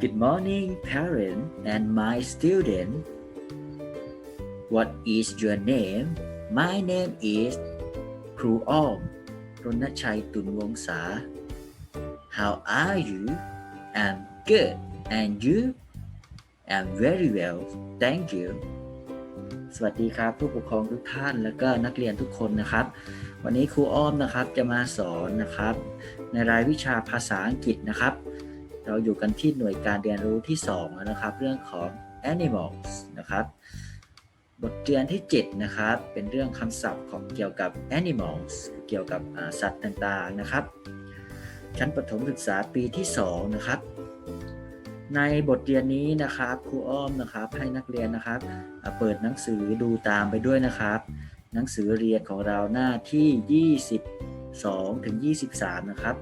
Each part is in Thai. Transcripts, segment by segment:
Good morning parent and my student What is your name My name is ครูอ้อมรณชัยตุนวงศา How are you I'm good and you I'm very well thank you สวัสดีครับ ผู้ปกครองทุกท่านและก็นักเรียนทุกคนนะครับ วันนี้ครูอ้อมนะครับจะมาสอนนะครับ ในรายวิชาภาษาอังกฤษนะครับ เราอยู่กันที่หน่วยการเรียนรู้ที่2แล้วนะครับ เรื่องของ animals นะครับ บทเรียนที่ 7 นะครับ เป็นเรื่องคำศัพท์ของเกี่ยวกับ animals เกี่ยวกับสัตว์ต่างๆนะครับ ชั้นประถมศึกษาปีที่ 2 นะครับ ในบทเรียนนี้นะครับครูอ้อมนะครับให้นักเรียนนะครับเปิดหนังสือดูตามไปด้วยนะครับ หนังสือเรียนของเราหน้าที่ 22 ถึง 23 นะครับ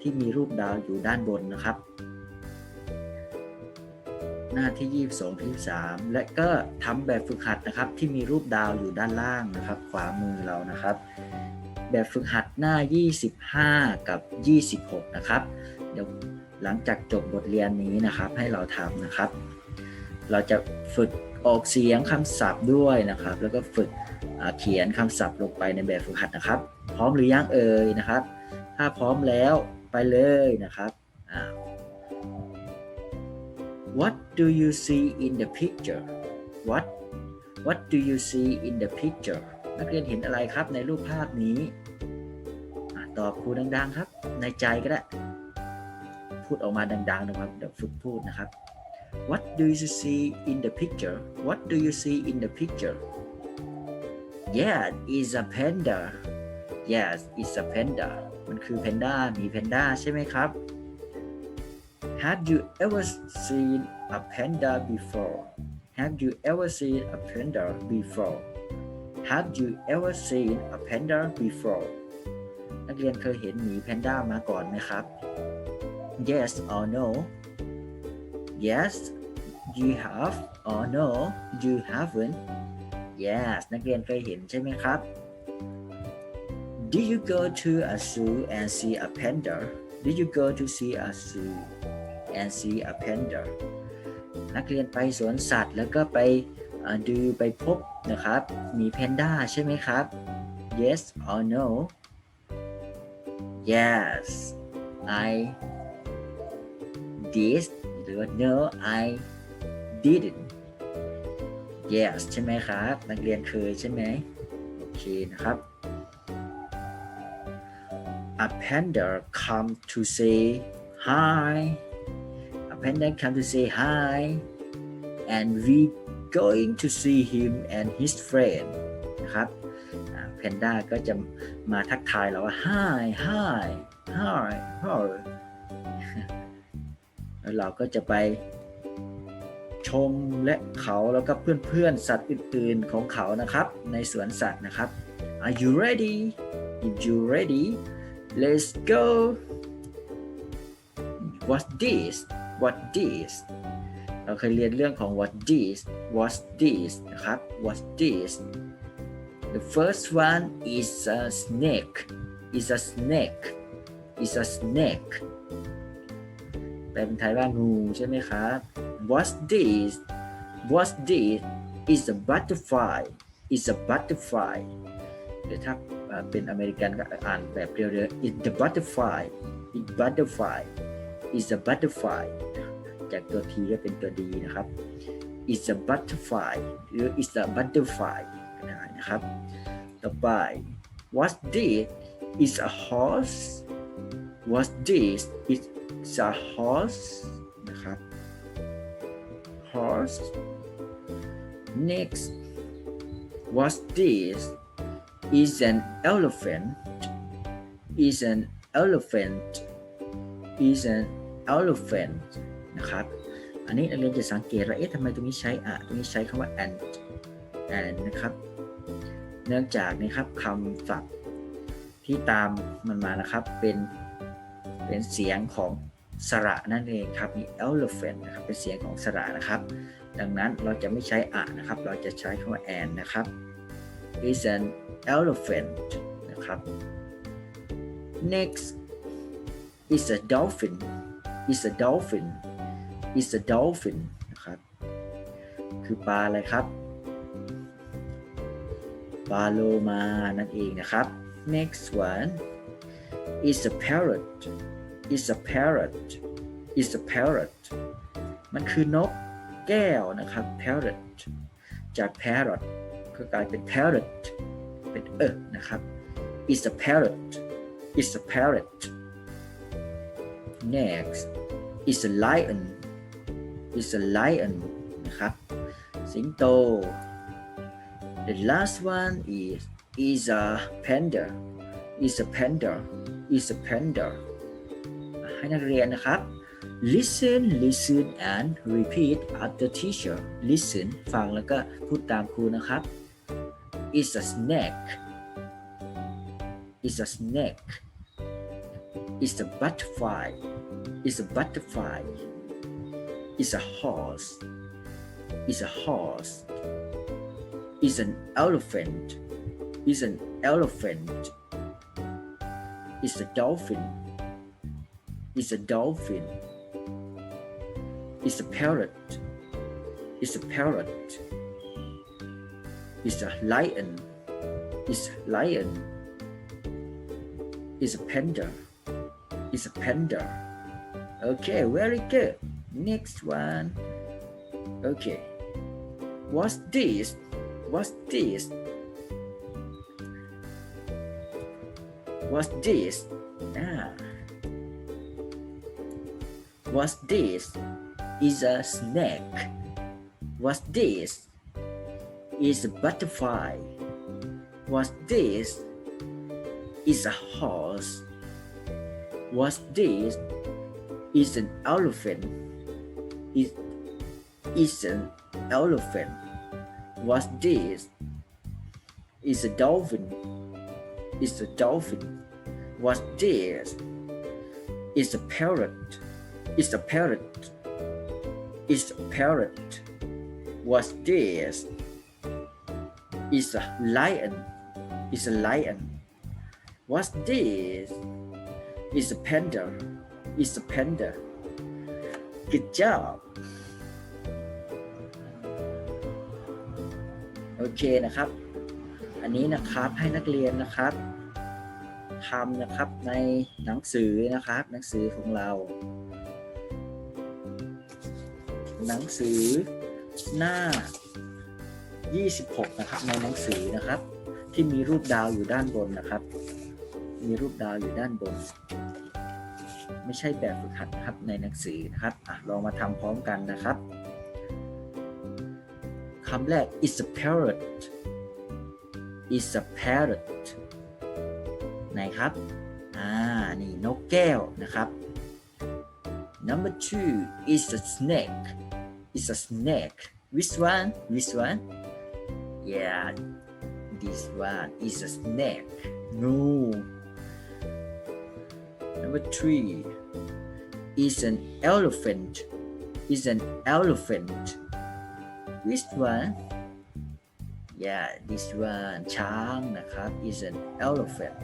ที่มีรูปดาวอยู่ด้านบนนะครับ หน้าที่ 22ถึง23และก็ทำแบบฝึกหัดนะครับ ที่มีรูปดาวอยู่ด้านล่างนะครับ ขวามือเรานะครับ แบบฝึกหัดหน้า 25 กับ 26 นะครับ เดี๋ยวหลังจากจบบทเรียนนี้นะครับ ให้เราทำนะครับ เราจะฝึกออกเสียงคำศัพท์ด้วยนะครับ แล้วก็ฝึกเขียนคำศัพท์ลงไปในแบบฝึกหัดนะครับ พร้อมหรือยังเอ่ยนะครับ ถ้าพร้อมแล้วไปเลยนะครับ What do you see in the picture What What do you see in the picture นักเรียนเห็นอะไรครับในรูปภาพนี้ตอบครูดัง ๆ ครับ ในใจก็ได้ พูดออกมาดังๆนะครับเดี๋ยวฝึกพูดนะครับ What do you see in the picture What do you see in the picture Yeah it's a panda Yes it's a panda มันคือแพนด้ามีแพนด้าใช่ไหมครับ Have you ever seen a panda before Have you ever seen a panda before Have you ever seen a panda before นักเรียนเคยเห็นหมีแพนด้ามาก่อนไหมครับ Yes or no Yes you have or no you haven't Yes นักเรียนเคยเห็นใช่ไหมครับ Did you go to a zoo and see a panda? Did you go to see a zoo And see a panda? นักเรียนไปสวนสัตว์ แล้วก็ไปดูไปพบนะครับ มีแพนด้าใช่ไหมครับ Yes or no? Yes I did หรือว่า No I didn't Yes ใช่ไหมครับ นักเรียนเคยใช่ไหมโอเคนะครับ A panda come to say hi. A panda come to say hi, and we going to see him and his friend นะครับแพนด้าก็จะมาทักทายเราว่า hi hi hi hi แล้วเราก็จะไปชมและเขาแล้วก็เพื่อนๆ สัตว์อื่นๆของเขานะครับ ในสวนสัตว์นะครับ Are you ready? If you ready, let's go. What's this? What this? เราเคยเรียนเรื่องของ what this what's this นะครับ what's this the first one is a snake is a snake is a snake แปลเป็นไทยว่างูใช่ไหมครับ what's this what's this is a butterfly is a butterfly หรือถ้าเอ่อเป็นอเมริกันก็อ่านแบบเรียวๆ is the butterfly is butterfly is a butterfly จากตัว T ก็เป็นตัว D นะครับ is a butterfly หรือ is a butterfly ก็ได้นะครับ ต่อไป what's this is a horse what's this is a horse นะครับ horse next what's this is an elephant is an elephant is an elephant นะครับ อันนี้นักเรียนจะสังเกตว่าเอ๊ะทำไมตรงนี้ใช้อะตรงนี้ใช้คำว่า and and นะครับ เนื่องจากนะครับคำศัพท์ที่ตามมันมานะครับ เป็น เป็นเสียงของสระนั่นเองครับมี elephant นะครับ เป็นเสียงของสระนะครับ ดังนั้นเราจะไม่ใช้อะนะครับ เราจะใช้คำว่า and นะครับ is an elephant นะครับ next is a dolphin is a dolphin is a dolphin นะครับ คือปลาอะไรครับ ปลาโลมานั่นเองนะครับ next one is a parrot is a parrot is a parrot มันคือนกแก้วนะครับ parrot จาก parrot ก็กลายเป็น parrot เป็นเออนะครับ is a parrot is a parrot next is a lion is a lion นะครับ สิงโต the last one is is a panda is a panda is a panda ให้นักเรียนนะครับ listen listen and repeat after teacher listen ฟังแล้วก็พูดตามครูนะครับ is a snake is a snake is a butterfly is a butterfly is a horse is a horse is an elephant is an elephant is a dolphin is a dolphin is a parrot is a parrot is a lion is a lion is a panda is a panda okay very good. Next one. Okay. What's this? What's this? What's this? Ah. What's this? Is a snake what's this? Is a butterfly. What's this? Is a horse. What's this is an elephant. Is is an elephant. What's this? Is a dolphin. Is a dolphin. What's this? Is a parrot. Is a parrot. Is a parrot. What's this? Is a lion. Is a lion. What's this? Is a panda is a panda good job โอเคนะครับ อันนี้นะครับให้นักเรียนนะครับทำนะครับในหนังสือนะครับ หนังสือของเรา หนังสือหน้า 26 นะครับในหนังสือนะครับ ที่มีรูปดาวอยู่ด้านบนนะครับ มีรูปดาวอยู่ด้านบน ไม่ใช่แบบฝึกหัดนะครับในหนังสือนะครับอลองมาทำพร้อมกันนะครับคำแรก is a parrot is a parrot ไหนครับ อ่า นี่นกแก้วนะครับ number two is a snake is a snake which one which one yeah this one is a snake no number three is an elephant is an elephant which one yeah this one ช้างนะครับ is an elephant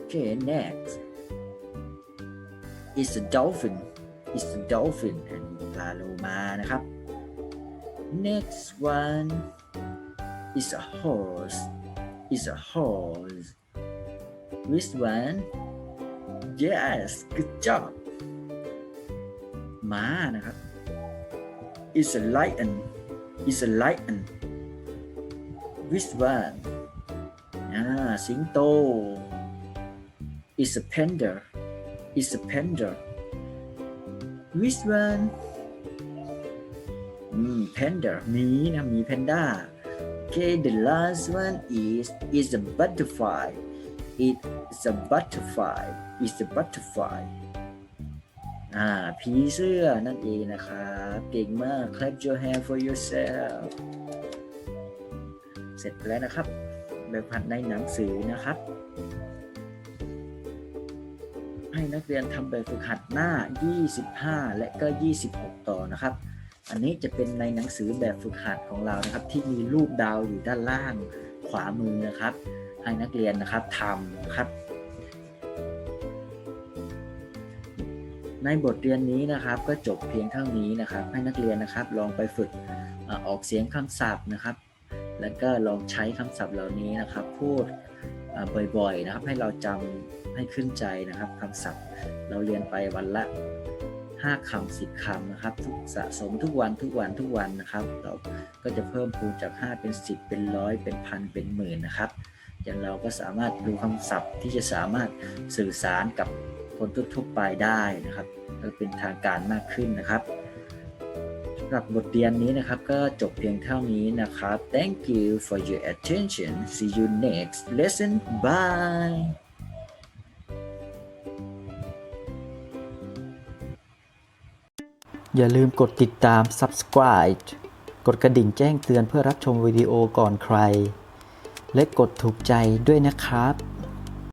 okay next is a dolphin is a dolphin อันนี้ปลาโลมานะครับ next one is a horse is a horse which one yes good job ม้านะครับ is a lion is a lion which one อ่าสิงโต is a panda is a panda which one อืม panda หมีนะหมี panda okay the last one is is a butterfly It is a butterfly is a butterfly อ่าผีเสื้อนั่นเองนะครับเก่งมาก clap your hand for yourself เสร็จแล้วนะครับแบบผัดในหนังสือนะครับ ให้นักเรียนทำแบบฝึกหัดหน้า 25 และก็ 26 ต่อนะครับ อันนี้จะเป็นในหนังสือแบบฝึกหัดของเรานะครับ ที่มีรูปดาวอยู่ด้านล่างขวามือนะครับ ให้นักเรียนนะครับทำนะครับ ในบทเรียนนี้นะครับก็จบเพียงเท่านี้นะครับ ให้นักเรียนนะครับลองไปฝึกออกเสียงคำศัพท์นะครับ แล้วก็ลองใช้คำศัพท์เหล่านี้นะครับ พูดบ่อบ่อยๆนะครับ ให้เราจำให้ขึ้นใจนะครับคำศัพท์ เราเรียนไปวันละ5คำ10คำนะครับทุกสะสมทุกวันทุกวันทุกวันนะครับเราก็จะเพิ่มพูนจาก 5 เป็น 10 เป็นร้อยเป็นพันเป็นหมื่นนะครับ จนเราก็สามารถดูคำศัพท์ที่จะสามารถสื่อสารกับคนทั่วไปได้นะครับก็เป็นทางการมากขึ้นนะครับสำหรับบทเรียนนี้นะครับก็จบเพียงเท่านี้นะครับ Thank you for your attention see you next lesson bye อย่าลืมกดติดตาม subscribe กดกระดิ่งแจ้งเตือนเพื่อรับชมวิดีโอก่อนใคร และกดถูกใจด้วยนะครับ